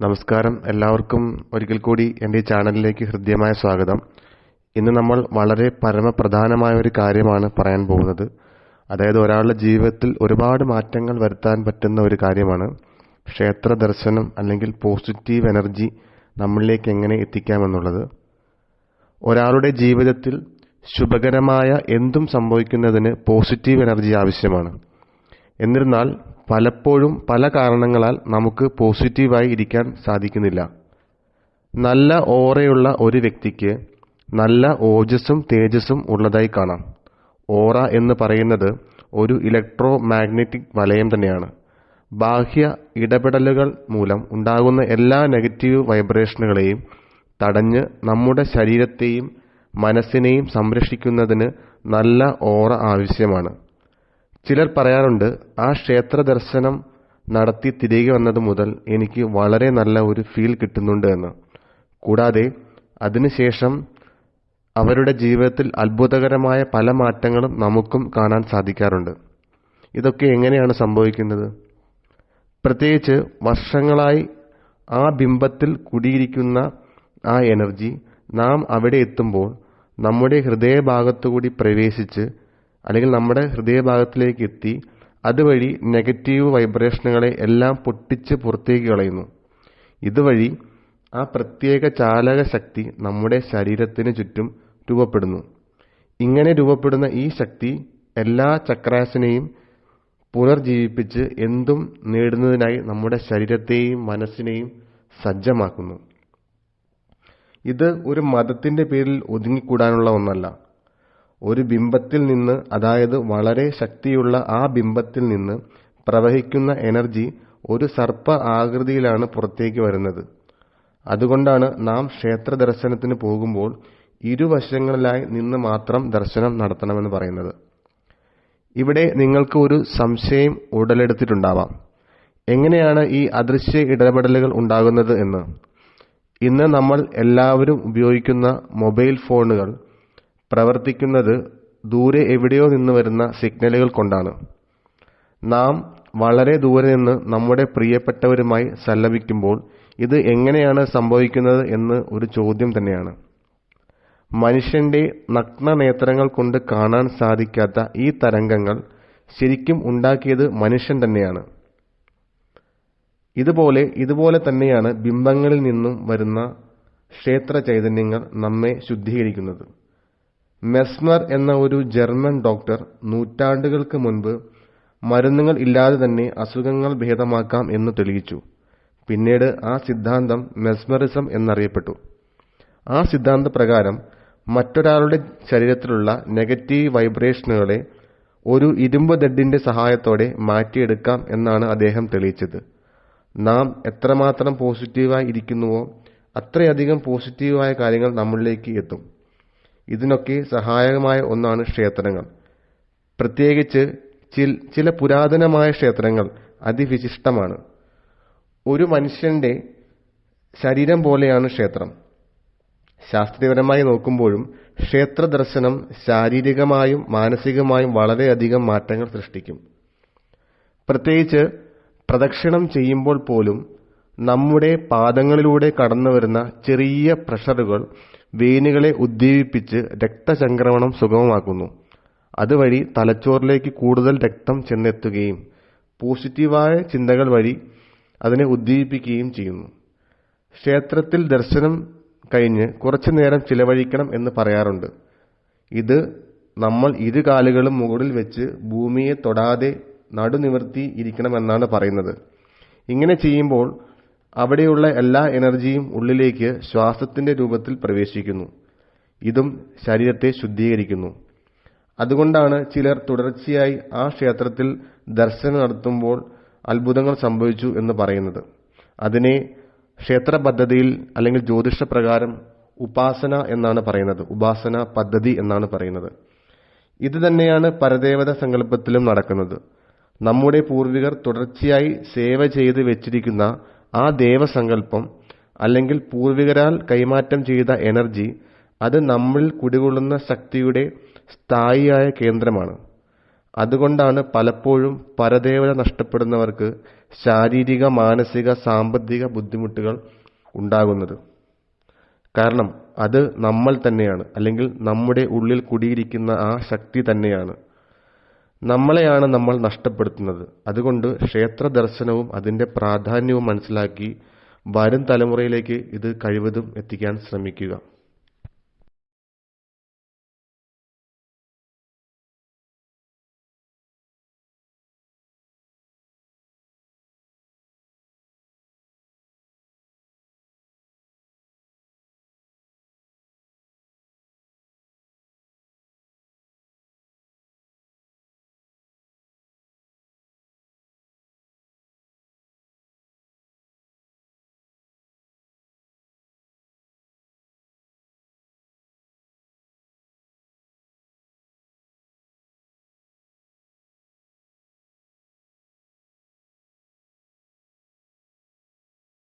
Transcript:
നമസ്കാരം. എല്ലാവർക്കും ഒരിക്കൽ കൂടി എന്റെ ഈ ചാനലിലേക്ക് ഹൃദ്യമായ സ്വാഗതം. ഇന്ന് നമ്മൾ വളരെ പരമപ്രധാനമായ ഒരു കാര്യമാണ് പറയാൻ പോകുന്നത്. അതായത് ഒരാളുടെ ജീവിതത്തിൽ ഒരുപാട് മാറ്റങ്ങൾ വരുത്താൻ പറ്റുന്ന ഒരു കാര്യമാണ്. ക്ഷേത്ര ദർശനം അല്ലെങ്കിൽ പോസിറ്റീവ് എനർജി നമ്മളിലേക്ക് എങ്ങനെ എത്തിക്കാമെന്നുള്ളത്. ഒരാളുടെ ജീവിതത്തിൽ ശുഭകരമായ എന്തും സംഭവിക്കുന്നതിന് പോസിറ്റീവ് എനർജി ആവശ്യമാണ്. എന്നിരുന്നാൽ പലപ്പോഴും പല കാരണങ്ങളാൽ നമുക്ക് പോസിറ്റീവായി ഇരിക്കാൻ സാധിക്കുന്നില്ല. നല്ല ഓറയുള്ള ഒരു വ്യക്തിക്ക് നല്ല ഓജസ്സും തേജസ്സും ഉള്ളതായി കാണാം. ഓറ എന്ന് പറയുന്നത് ഒരു ഇലക്ട്രോ മാഗ്നറ്റിക് വലയം തന്നെയാണ്. ബാഹ്യ ഇടപെടലുകൾ മൂലം ഉണ്ടാകുന്ന എല്ലാ നെഗറ്റീവ് വൈബ്രേഷനുകളെയും തടഞ്ഞ് നമ്മുടെ ശരീരത്തെയും മനസ്സിനെയും സംരക്ഷിക്കുന്നതിന് നല്ല ഓറ ആവശ്യമാണ്. ചിലർ പറയാറുണ്ട് ആ ക്ഷേത്ര ദർശനം നടത്തി തിരികെ വന്നത് മുതൽ എനിക്ക് വളരെ നല്ല ഒരു ഫീൽ കിട്ടുന്നുണ്ട് എന്ന്. കൂടാതെ അതിനുശേഷം അവരുടെ ജീവിതത്തിൽ അത്ഭുതകരമായ പല മാറ്റങ്ങളും നമുക്കും കാണാൻ സാധിക്കാറുണ്ട്. ഇതൊക്കെ എങ്ങനെയാണ് സംഭവിക്കുന്നത്? പ്രത്യേകിച്ച് വർഷങ്ങളായി ആ ബിംബത്തിൽ കുടിയിരിക്കുന്ന ആ എനർജി നാം അവിടെ എത്തുമ്പോൾ നമ്മുടെ ഹൃദയഭാഗത്തുകൂടി പ്രവേശിച്ച് അല്ലെങ്കിൽ നമ്മുടെ ഹൃദയഭാഗത്തിലേക്ക് എത്തി അതുവഴി നെഗറ്റീവ് വൈബ്രേഷനുകളെ എല്ലാം പൊട്ടിച്ച് പുറത്തേക്ക് കളയുന്നു. ഇതുവഴി ആ പ്രത്യേക ചാലക ശക്തി നമ്മുടെ ശരീരത്തിന് ചുറ്റും രൂപപ്പെടുന്നു. ഇങ്ങനെ രൂപപ്പെടുന്ന ഈ ശക്തി എല്ലാ ചക്രാസിനെയും പുനർജീവിപ്പിച്ച് എന്തും നേടുന്നതിനായി നമ്മുടെ ശരീരത്തെയും മനസ്സിനെയും സജ്ജമാക്കുന്നു. ഇത് ഒരു മതത്തിന്റെ പേരിൽ ഒതുങ്ങിക്കൂടാനുള്ള ഒന്നല്ല. ഒരു ബിംബത്തിൽ നിന്ന് അതായത് വളരെ ശക്തിയുള്ള ആ ബിംബത്തിൽ നിന്ന് പ്രവഹിക്കുന്ന എനർജി ഒരു സർപ്പ ആകൃതിയിലാണ് പുറത്തേക്ക് വരുന്നത്. അതുകൊണ്ടാണ് നാം ക്ഷേത്ര ദർശനത്തിന് പോകുമ്പോൾ ഇരുവശങ്ങളിലായി നിന്ന് മാത്രം ദർശനം നടത്തണമെന്ന് പറയുന്നത്. ഇവിടെ നിങ്ങൾക്ക് ഒരു സംശയം ഉടലെടുത്തിട്ടുണ്ടാവാം. എങ്ങനെയാണ് ഈ അദൃശ്യ ഇടപെടലുകൾ ഉണ്ടാകുന്നത് എന്ന്? ഇന്ന് നമ്മൾ എല്ലാവരും ഉപയോഗിക്കുന്ന മൊബൈൽ ഫോണുകൾ പ്രവർത്തിക്കുന്നത് ദൂരെ എവിടെയോ നിന്ന് വരുന്ന സിഗ്നലുകൾ കൊണ്ടാണ്. നാം വളരെ ദൂരെ നിന്ന് നമ്മുടെ പ്രിയപ്പെട്ടവരുമായി സല്ലപിക്കുമ്പോൾ ഇത് എങ്ങനെയാണ് സംഭവിക്കുന്നത് എന്ന് ഒരു ചോദ്യം തന്നെയാണ്. മനുഷ്യന്റെ നഗ്ന നേത്രങ്ങൾ കൊണ്ട് കാണാൻ സാധിക്കാത്ത ഈ തരംഗങ്ങൾ ശരിക്കും ഉണ്ടാക്കിയത് മനുഷ്യൻ തന്നെയാണ്. ഇതുപോലെ ഇതുപോലെ തന്നെയാണ് ബിംബങ്ങളിൽ നിന്നും വരുന്ന ക്ഷേത്ര ചൈതന്യങ്ങൾ നമ്മെ ശുദ്ധീകരിക്കുന്നത്. മെസ്മർ എന്ന ഒരു ജർമ്മൻ ഡോക്ടർ നൂറ്റാണ്ടുകൾക്ക് മുൻപ് മരുന്നുകൾ ഇല്ലാതെ തന്നെ അസുഖങ്ങൾ ഭേദമാക്കാം എന്ന് തെളിയിച്ചു. പിന്നീട് ആ സിദ്ധാന്തം മെസ്മറിസം എന്നറിയപ്പെട്ടു. ആ സിദ്ധാന്ത പ്രകാരം മറ്റൊരാളുടെ ശരീരത്തിലുള്ള നെഗറ്റീവ് വൈബ്രേഷനുകളെ ഒരു ഇരുമ്പ് ദഡിന്റെ സഹായത്തോടെ മാറ്റിയെടുക്കാം എന്നാണ് അദ്ദേഹം തെളിയിച്ചത്. നാം എത്രമാത്രം പോസിറ്റീവായി ഇരിക്കുന്നുവോ അത്രയധികം പോസിറ്റീവായ കാര്യങ്ങൾ നമ്മളിലേക്ക് എത്തും. ഇതിനൊക്കെ സഹായകമായ ഒന്നാണ് ക്ഷേത്രങ്ങൾ. പ്രത്യേകിച്ച് ചില പുരാതനമായ ക്ഷേത്രങ്ങൾ അതിവിശിഷ്ടമാണ്. ഒരു മനുഷ്യന്റെ ശരീരം പോലെയാണ് ക്ഷേത്രം. ശാസ്ത്രീയപരമായി നോക്കുമ്പോഴും ക്ഷേത്ര ദർശനം ശാരീരികമായും മാനസികമായും വളരെയധികം മാറ്റങ്ങൾ സൃഷ്ടിക്കും. പ്രത്യേകിച്ച് പ്രദക്ഷിണം ചെയ്യുമ്പോൾ പോലും നമ്മുടെ പാദങ്ങളിലൂടെ കടന്നു വരുന്ന ചെറിയ പ്രഷറുകൾ വെയിനുകളെ ഉദ്ദീപിപ്പിച്ച് രക്തചംക്രമണം സുഗമമാക്കുന്നു. അതുവഴി തലച്ചോറിലേക്ക് കൂടുതൽ രക്തം ചെന്നെത്തുകയും പോസിറ്റീവായ ചിന്തകൾ വഴി അതിനെ ഉദ്ദീപിപ്പിക്കുകയും ചെയ്യുന്നു. ക്ഷേത്രത്തിൽ ദർശനം കഴിഞ്ഞ് കുറച്ചു നേരം ചിലവഴിക്കണം എന്ന് പറയാറുണ്ട്. ഇത് നമ്മൾ ഇരു കാലുകളും മുകളിൽ വെച്ച് ഭൂമിയെ തൊടാതെ നടുനിവർത്തി ഇരിക്കണമെന്നാണ് പറയുന്നത്. ഇങ്ങനെ ചെയ്യുമ്പോൾ അവിടെയുള്ള എല്ലാ എനർജിയും ഉള്ളിലേക്ക് ശ്വാസത്തിന്റെ രൂപത്തിൽ പ്രവേശിക്കുന്നു. ഇതും ശരീരത്തെ ശുദ്ധീകരിക്കുന്നു. അതുകൊണ്ടാണ് ചിലർ തുടർച്ചയായി ആ ക്ഷേത്രത്തിൽ ദർശനം നടത്തുമ്പോൾ അത്ഭുതങ്ങൾ സംഭവിച്ചു എന്ന് പറയുന്നത്. അതിനെ ക്ഷേത്ര പദ്ധതിയിൽ അല്ലെങ്കിൽ ജ്യോതിഷ പ്രകാരം ഉപാസന എന്നാണ് പറയുന്നത്. ഉപാസന പദ്ധതി എന്നാണ് പറയുന്നത്. ഇത് തന്നെയാണ് പരദേവത സങ്കല്പത്തിലും നടക്കുന്നത്. നമ്മുടെ പൂർവികർ തുടർച്ചയായി സേവ ചെയ്ത് വെച്ചിരിക്കുന്ന ആ ദേവസങ്കല്പം അല്ലെങ്കിൽ പൂർവികരാൽ കൈമാറ്റം ചെയ്ത എനർജി അത് നമ്മളിൽ കുടികൊള്ളുന്ന ശക്തിയുടെ സ്ഥായിയായ കേന്ദ്രമാണ്. അതുകൊണ്ടാണ് പലപ്പോഴും പരദേവത നഷ്ടപ്പെടുന്നവർക്ക് ശാരീരിക മാനസിക സാമ്പത്തിക ബുദ്ധിമുട്ടുകൾ ഉണ്ടാകുന്നത്. കാരണം അത് നമ്മൾ തന്നെയാണ് അല്ലെങ്കിൽ നമ്മുടെ ഉള്ളിൽ കുടിയിരിക്കുന്ന ആ ശക്തി തന്നെയാണ്. നമ്മളെയാണ് നമ്മൾ നഷ്ടപ്പെടുത്തുന്നത്. അതുകൊണ്ട് ക്ഷേത്ര ദർശനവും അതിന്റെ പ്രാധാന്യവും മനസ്സിലാക്കി വരും തലമുറയിലേക്ക് ഇത് കഴിവതും എത്തിക്കാൻ ശ്രമിക്കുക.